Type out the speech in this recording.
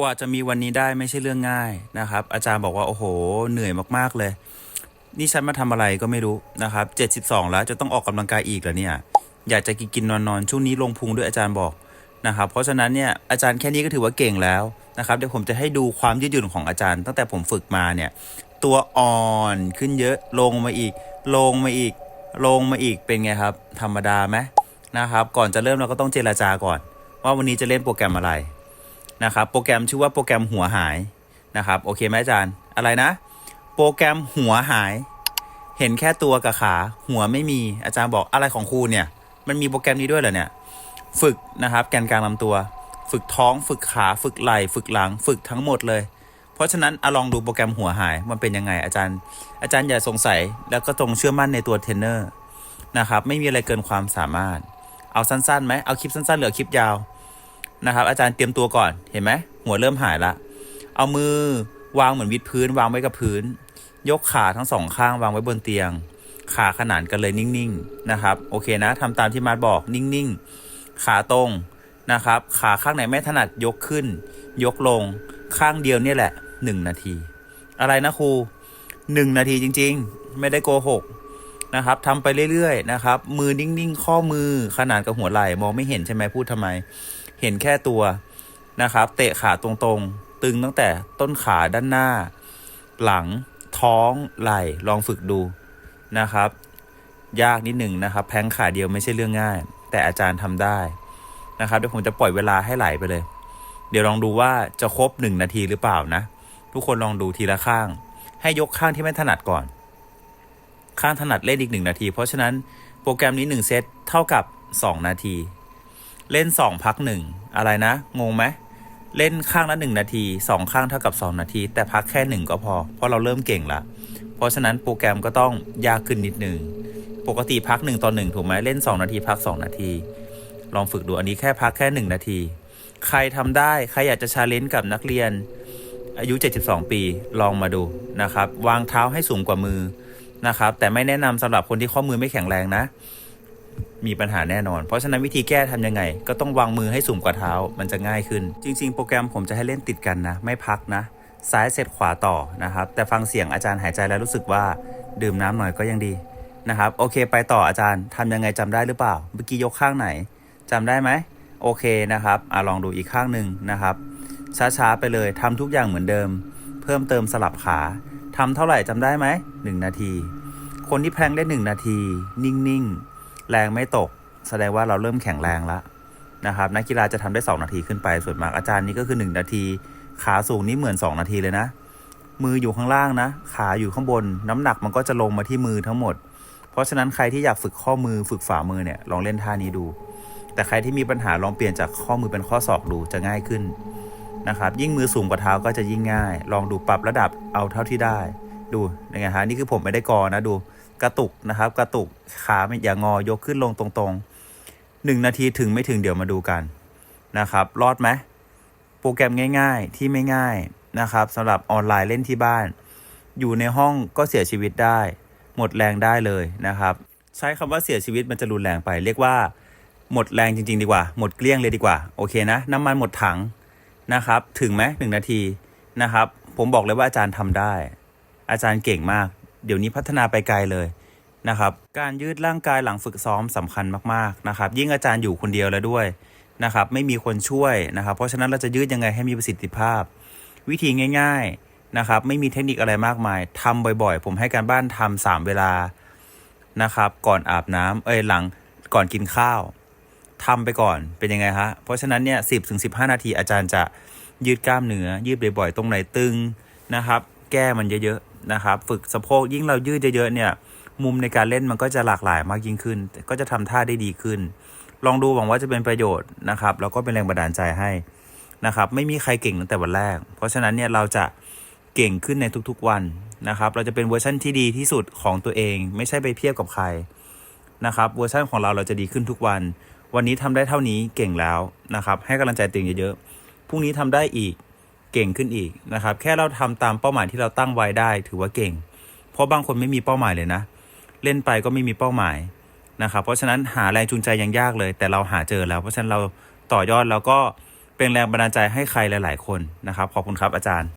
กว่าจะมีวันนี้ได้ไม่ใช่เรื่องง่ายนะครับ อาจารย์บอกว่าโอ้โห เหนื่อยมากๆเลย นี่ฉันมาทำอะไรก็ไม่รู้นะครับ72แล้วจะต้องออกกำลังกายอีกเหรอเนี่ย อยากจะกินกินนอนนอนช่วงนี้ลงพุงด้วยอาจารย์บอกนะครับ เพราะฉะนั้นเนี่ยอาจารย์แค่นี้ก็ถือว่าเก่งแล้วนะครับเดี๋ยวผมจะให้ดูความยืดหยุ่นของอาจารย์ ตั้งแต่ผมฝึกมาเนี่ยตัวอ่อนขึ้นเยอะลงมาอีก ลงมาอีก ลงมาอีกเป็นไงครับ ธรรมดาไหมนะครับ ก่อนจะเริ่มเราก็ต้องเจราจาก่อน ว่าวันนี้จะเล่นโปรแกรมอะไร นะครับ โปรแกรมชื่อว่าโปรแกรมหัวหายนะครับ โอเคไหมอาจารย์ อะไรนะ โปรแกรมหัวหาย เห็นแค่ตัวกับขาหัวไม่มีอาจารย์บอกอะไรของครูเนี่ย มันมีโปรแกรมนี้ด้วยเหรอเนี่ย ฝึกนะครับ แกนกลางลำตัว ฝึกท้อง ฝึกขาฝึกไหล่ฝึกหลัง ฝึกทั้งหมดเลย เพราะฉะนั้นอลองดูโปรแกรมหัวหายมันเป็นยังไง อาจารย์ อาจารย์อย่าสงสัยแล้วก็ตรงเชื่อมั่นในตัวเทรนเนอร์นะครับไม่มีอะไรเกินความสามารถ เอาสั้นๆไหมเอาคลิปสั้นๆ เหรือคลิปยาว นะครับ อาจารย์เตรียมตัวก่อนเห็นไหมหัวเริ่มหายละ เอามือวางเหมือนวิดพื้น วางไว้กับพื้น ยกขาทั้งสองข้างวางไว้บนเตียง ขาขนานกันเลยนิ่งๆนะครับ โอเคนะทำตามที่มาร์ทบอกนิ่งๆ ขาตรงนะครับ ขาข้างไหนไม่ถนัดยกขึ้น ยกลงข้างเดียวเนี่ยแหละหนึ่งนาที อะไรนะครูหนึ่งนาทีจริง ๆ ไม่ได้โกหกนะครับทำไปเรื่อยๆนะครับ มือนิ่งๆ ข้อมือขนานกับหัวไหล่มองไม่เห็นใช่ไหมพูดทำไม เห็นแค่ตัวนะครับ เตะขาตรงๆ ตึงตั้งแต่ต้นขาด้านหน้า หลังท้องไหล่ลองฝึกดูนะครับ ยากนิดหนึ่งนะครับ แพงขาเดียวไม่ใช่เรื่องง่าย แต่อาจารย์ทำได้นะครับเดี๋ยวผมจะปล่อยเวลาให้ไหลไปเลย เดี๋ยวลองดูว่าจะครบหนึ่งนาทีหรือเปล่านะ ทุกคนลองดูทีละข้าง ให้ยกข้างที่ไม่ถนัดก่อน ข้างถนัดเล่นอีกหนึ่งนาที เพราะฉะนั้นโปรแกรมนี้หนึ่งเซตเท่ากับสองนาที เล่นสองพักหนึ่งอะไรนะ งงไหม เล่นข้างละหนึ่งนาทีสองข้างเท่ากับสองนาที แต่พักแค่หนึ่งก็พอ เพราะเราเริ่มเก่งละ เพราะฉะนั้นโปรแกรมก็ต้องยากขึ้นนิดนึง ปกติพักหนึ่งต่อหนึ่งถูกไหมเล่นสองนาที พักสองนาที ลองฝึกดูอันนี้แค่พักแค่หนึ่งนาที ใครทำได้ ใครอยากจะชาเลนจ์กับนักเรียน อายุ 72 ปีลองมาดูนะครับ วางเท้าให้สูงกว่ามือนะครับ แต่ไม่แนะนำสำหรับคนที่ข้อมือไม่แข็งแรงนะ มีปัญหาแน่นอน เพราะฉะนั้นวิธีแก้ทำยังไง ก็ต้องวางมือให้สูงกว่าเท้า มันจะง่ายขึ้น จริง ๆ โปรแกรมผมจะให้เล่นติดกันนะ ไม่พักนะ ซ้ายเสร็จขวาต่อนะครับ แต่ฟังเสียงอาจารย์หายใจแล้วรู้สึกว่าดื่มน้ำหน่อยก็ยังดีนะครับ โอเค ไปต่ออาจารย์ทำยังไงจำได้หรือเปล่า เมื่อกี้ยกข้างไหนจำได้ไหม โอเคนะครับอะลองดูอีกข้างหนึ่งนะครับ ช้าๆไปเลยทำทุกอย่างเหมือนเดิม เพิ่มเติมสลับขาทำเท่าไหร่จำได้ไหมหนึ่งนาที คนที่แพลงได้หนึ่งนาที นิ่งๆ แรงไม่ตก แสดงว่าเราเริ่มแข็งแรงแล้วนะครับนักกีฬาจะทำได้ 2 นาทีขึ้นไปส่วนมากอาจารย์นี่ก็คือ 1 นาที ขาสูงนี่เหมือน 2 นาทีเลยนะ มืออยู่ข้างล่างนะ ขาอยู่ข้างบน น้ำหนักมันก็จะลงมาที่มือทั้งหมด เพราะฉะนั้นใครที่อยากฝึกข้อมือฝึกฝ่ามือเนี่ยลองเล่นท่านี้ดู แต่ใครที่มีปัญหาลองเปลี่ยนจากข้อมือเป็นข้อศอกดูจะง่ายขึ้นนะครับยิ่งมือสูงกว่าเท้าก็จะยิ่งง่าย ลองดูปรับระดับเอาเท่าที่ได้ ดูยังไงฮะนี่คือผมไม่ได้กอนะดู กระตุกนะครับ กระตุกขาอย่างอยกขึ้นลงตรงๆหนึ่งนาทีถึงไม่ถึงเดี๋ยวมาดูกันนะครับ รอดไหมโปรแกรมง่าย ๆ ที่ไม่ง่ายนะครับสำหรับออนไลน์เล่นที่บ้าน อยู่ในห้องก็เสียชีวิตได้ หมดแรงได้เลยนะครับ ใช้คำว่าเสียชีวิตมันจะรุนแรงไป เรียกว่า หมดแรงจริง ๆ ดีกว่า หมดเกลี้ยงเลยดีกว่าโอเคนะ น้ำมันหมดถังนะครับ ถึงไหมหนึ่งนาทีนะครับ ผมบอกเลยว่าอาจารย์ทำได้ อาจารย์เก่งมาก เดี๋ยวนี้พัฒนาไปไกลเลยนะครับการยืดร่างกายหลังฝึกซ้อมสำคัญมากๆนะครับยิ่งอาจารย์อยู่คนเดียวแล้วด้วยนะครับไม่มีคนช่วยนะครับ เพราะฉะนั้นเราจะยืดยังไงให้มีประสิทธิภาพ วิธีง่ายๆนะครับไม่มีเทคนิคอะไรมากมายทำบ่อยๆ ผมให้การบ้านทำสามเวลานะครับก่อนอาบน้ำเอ้ยหลังก่อนกินข้าวทำไปก่อนเป็นยังไงฮะเพราะฉะนั้นเนี่ยสิบถึงสิบห้านาทีอาจารย์จะยืดกล้ามเนื้อยืดบ่อยๆตรงไหนตึงนะครับ แก้มันเยอะๆ นะครับ ฝึกสะโพกยิ่งเรายืดเยอะๆเนี่ย มุมในการเล่นมันก็จะหลากหลายมากยิ่งขึ้น ก็จะทำท่าได้ดีขึ้น ลองดูหวังว่าจะเป็นประโยชน์นะครับ แล้วก็เป็นแรงบันดาลใจให้นะครับ ไม่มีใครเก่งตั้งแต่วันแรก เพราะฉะนั้นเนี่ยเราจะเก่งขึ้นในทุกๆวันนะครับ เราจะเป็นเวอร์ชันที่ดีที่สุดของตัวเอง ไม่ใช่ไปเทียบกับใครนะครับ เวอร์ชันของเราเราจะดีขึ้นทุกวัน วันนี้ทำได้เท่านี้เก่งแล้วนะครับ ให้กำลังใจตัวเองเยอะๆพรุ่งนี้ทำได้อีก เก่งขึ้นอีกนะครับ แค่เราทำตามเป้าหมายที่เราตั้งไว้ได้ ถือว่าเก่ง เพราะบางคนไม่มีเป้าหมายเลยนะ เล่นไปก็ไม่มีเป้าหมายนะครับเพราะฉะนั้นหาแรงจูงใจยังยากเลย แต่เราหาเจอแล้ว เพราะฉะนั้นเราต่อยอดแล้วก็เป็นแรงบันดาลใจให้ใครหลาย ๆ คนนะครับ ขอบคุณครับอาจารย์